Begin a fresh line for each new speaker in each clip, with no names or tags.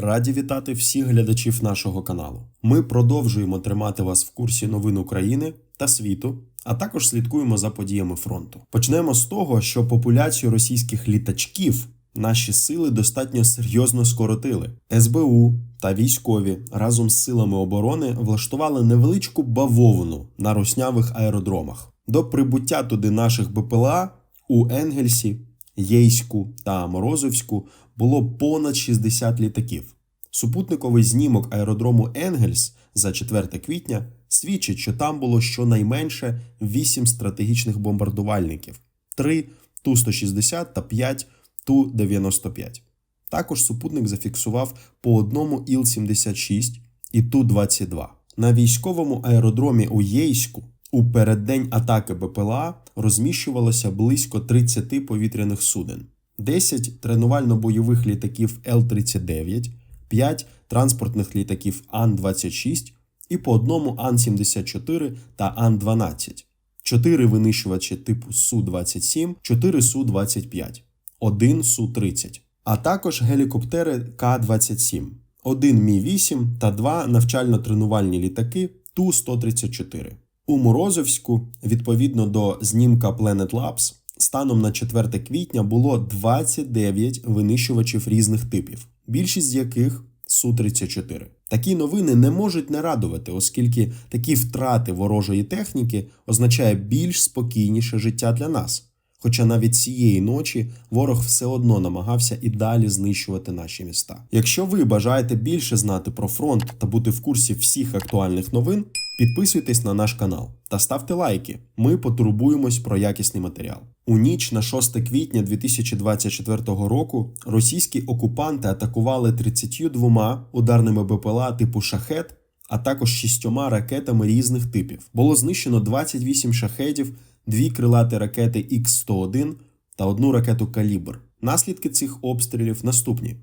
Раді вітати всіх глядачів нашого каналу. Ми продовжуємо тримати вас в курсі новин України та світу, а також слідкуємо за подіями фронту. Почнемо з того, що популяцію російських літачків наші сили достатньо серйозно скоротили. СБУ та військові разом з силами оборони влаштували невеличку бавовну на руснявих аеродромах. До прибуття туди наших БПЛА у Енгельсі, Єйську та Морозовську було понад 60 літаків. Супутниковий знімок аеродрому Енгельс за 4 квітня свідчить, що там було щонайменше 8 стратегічних бомбардувальників, 3 Ту-160 та 5 Ту-95. Також супутник зафіксував по одному Іл-76 і Ту-22. На військовому аеродромі у Єйську у переддень атаки БПЛА розміщувалося близько 30 повітряних суден, 10 тренувально-бойових літаків Л-39, 5 транспортних літаків Ан-26 і по одному Ан-74 та Ан-12, 4 винищувачі типу Су-27, 4 Су-25, 1 Су-30, а також гелікоптери К-27, 1 Мі-8 та 2 навчально-тренувальні літаки Ту-134. У Морозовську, відповідно до знімка Planet Labs, станом на 4 квітня було 29 винищувачів різних типів, більшість з яких Су-34. Такі новини не можуть не радувати, оскільки такі втрати ворожої техніки означає більш спокійніше життя для нас. Хоча навіть цієї ночі ворог все одно намагався і далі знищувати наші міста. Якщо ви бажаєте більше знати про фронт та бути в курсі всіх актуальних новин, підписуйтесь на наш канал та ставте лайки. Ми потурбуємось про якісний матеріал. У ніч на 6 квітня 2024 року російські окупанти атакували 32 ударними БПЛА типу шахет, а також шістьома ракетами різних типів. Було знищено 28 шахедів, дві крилаті ракети Х-101 та одну ракету Калібр. Наслідки цих обстрілів наступні: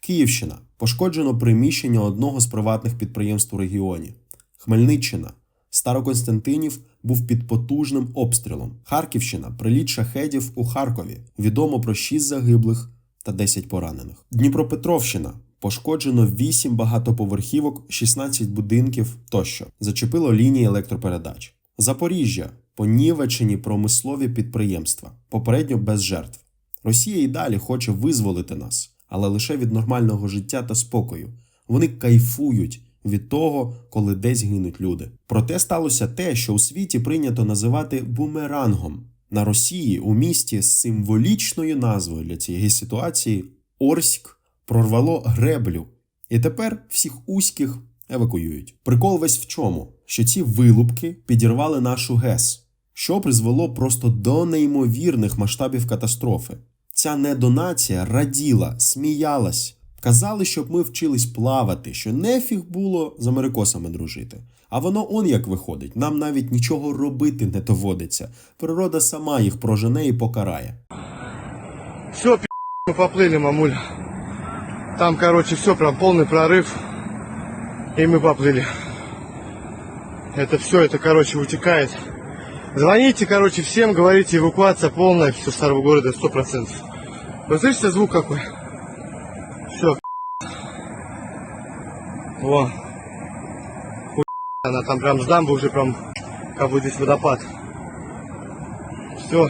Київщина пошкоджено приміщення одного з приватних підприємств у регіоні. Хмельниччина. Староконстантинів був під потужним обстрілом. Харківщина приліт шахедів у Харкові. Відомо про 6 загиблих та 10 поранених. Дніпропетровщина. Пошкоджено 8 багатоповерхівок, 16 будинків тощо. Зачепило лінії електропередач. Запоріжжя понівечені промислові підприємства, попередньо без жертв. Росія і далі хоче визволити нас, але лише від нормального життя та спокою. Вони кайфують від того, коли десь гинуть люди. Проте сталося те, що у світі прийнято називати бумерангом. На Росії у місті з символічною назвою для цієї ситуації Орськ прорвало греблю, і тепер всіх узьких евакуюють. Прикол весь в чому, що ці вилупки підірвали нашу ГЕС, що призвело просто до неймовірних масштабів катастрофи. Ця недонація раділа, сміялась, казали, щоб ми вчились плавати, що нефіг було з америкосами дружити. А воно он як виходить, нам навіть нічого робити не доводиться. Природа сама їх прожене і покарає.
Все, пи***, мы поплыли, мамуль. Там, короче, все, прям полный прорыв. И мы поплыли. Это все, это, короче, утекает. Звоните, короче, всем, говорите, эвакуация полная, все старого города, сто процентов. Вы слышите звук какой? Во. Хуй, она там прям с дамбы уже прям, как бы здесь водопад. Все,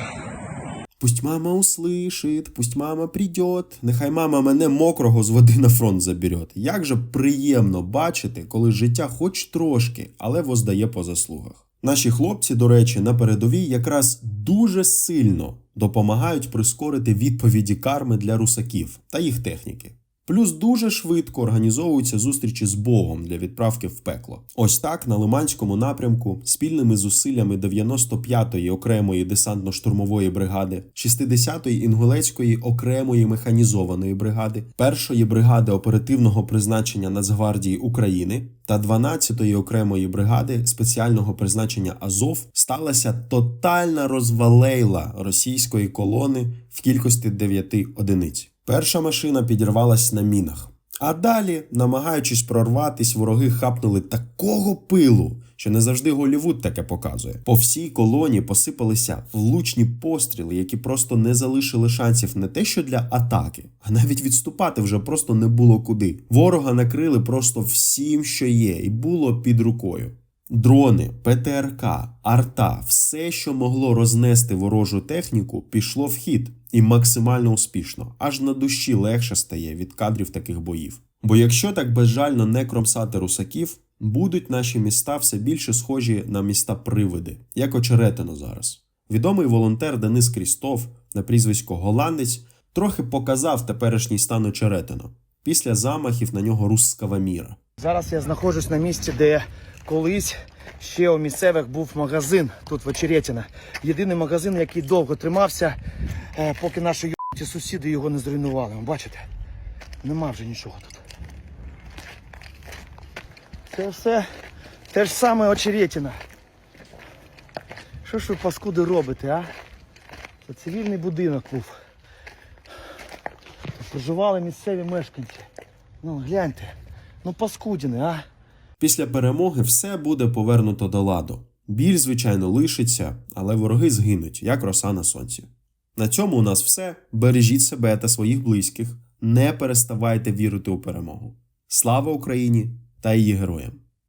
Пусть мама услышит, пусть мама придет, нехай мама мене мокрого з води на фронт заберет. Як же приємно бачити, коли життя хоч трошки, але воздає по заслугах. Наші хлопці, до речі, на передовій якраз дуже сильно допомагають прискорити відповіді карми для русаків та їх техніки. Плюс дуже швидко організовуються зустрічі з Богом для відправки в пекло. Ось так на Лиманському напрямку спільними зусиллями 95-ї окремої десантно-штурмової бригади, 60-ї інгулецької окремої механізованої бригади, 1-ї бригади оперативного призначення Нацгвардії України та 12-ї окремої бригади спеціального призначення Азов сталася тотальна розвалейла російської колони в кількості 9 одиниць. Перша машина підірвалась на мінах. А далі, намагаючись прорватись, вороги хапнули такого пилу, що не завжди Голівуд таке показує. По всій колоні посипалися влучні постріли, які просто не залишили шансів не те, що для атаки, а навіть відступати вже просто не було куди. Ворога накрили просто всім, що є, і було під рукою. Дрони, ПТРК, арта, все, що могло рознести ворожу техніку, пішло в хід і максимально успішно. Аж на душі легше стає від кадрів таких боїв. Бо якщо так безжально не кромсати русаків, будуть наші міста все більше схожі на міста привиди, як очеретино зараз. Відомий волонтер Денис Крістов на прізвисько Голландець трохи показав теперішній стан очеретино після замахів на нього русского міра.
Зараз я знаходжусь на місці, де колись ще у місцевих був магазин тут в Очеретіно. Єдиний магазин, який довго тримався, е, поки наші ті сусіди його не зруйнували. Бачите? Нема вже нічого тут. Це все те ж саме Очеретіно. Що ж ви паскуди робите, а? Це цивільний будинок був. Проживали місцеві мешканці. Ну, гляньте. Ну паскудіни, а?
Після перемоги все буде повернуто до ладу. Біль, звичайно, лишиться, але вороги згинуть, як роса на сонці. На цьому у нас все. Бережіть себе та своїх близьких. Не переставайте вірити у перемогу. Слава Україні та її героям!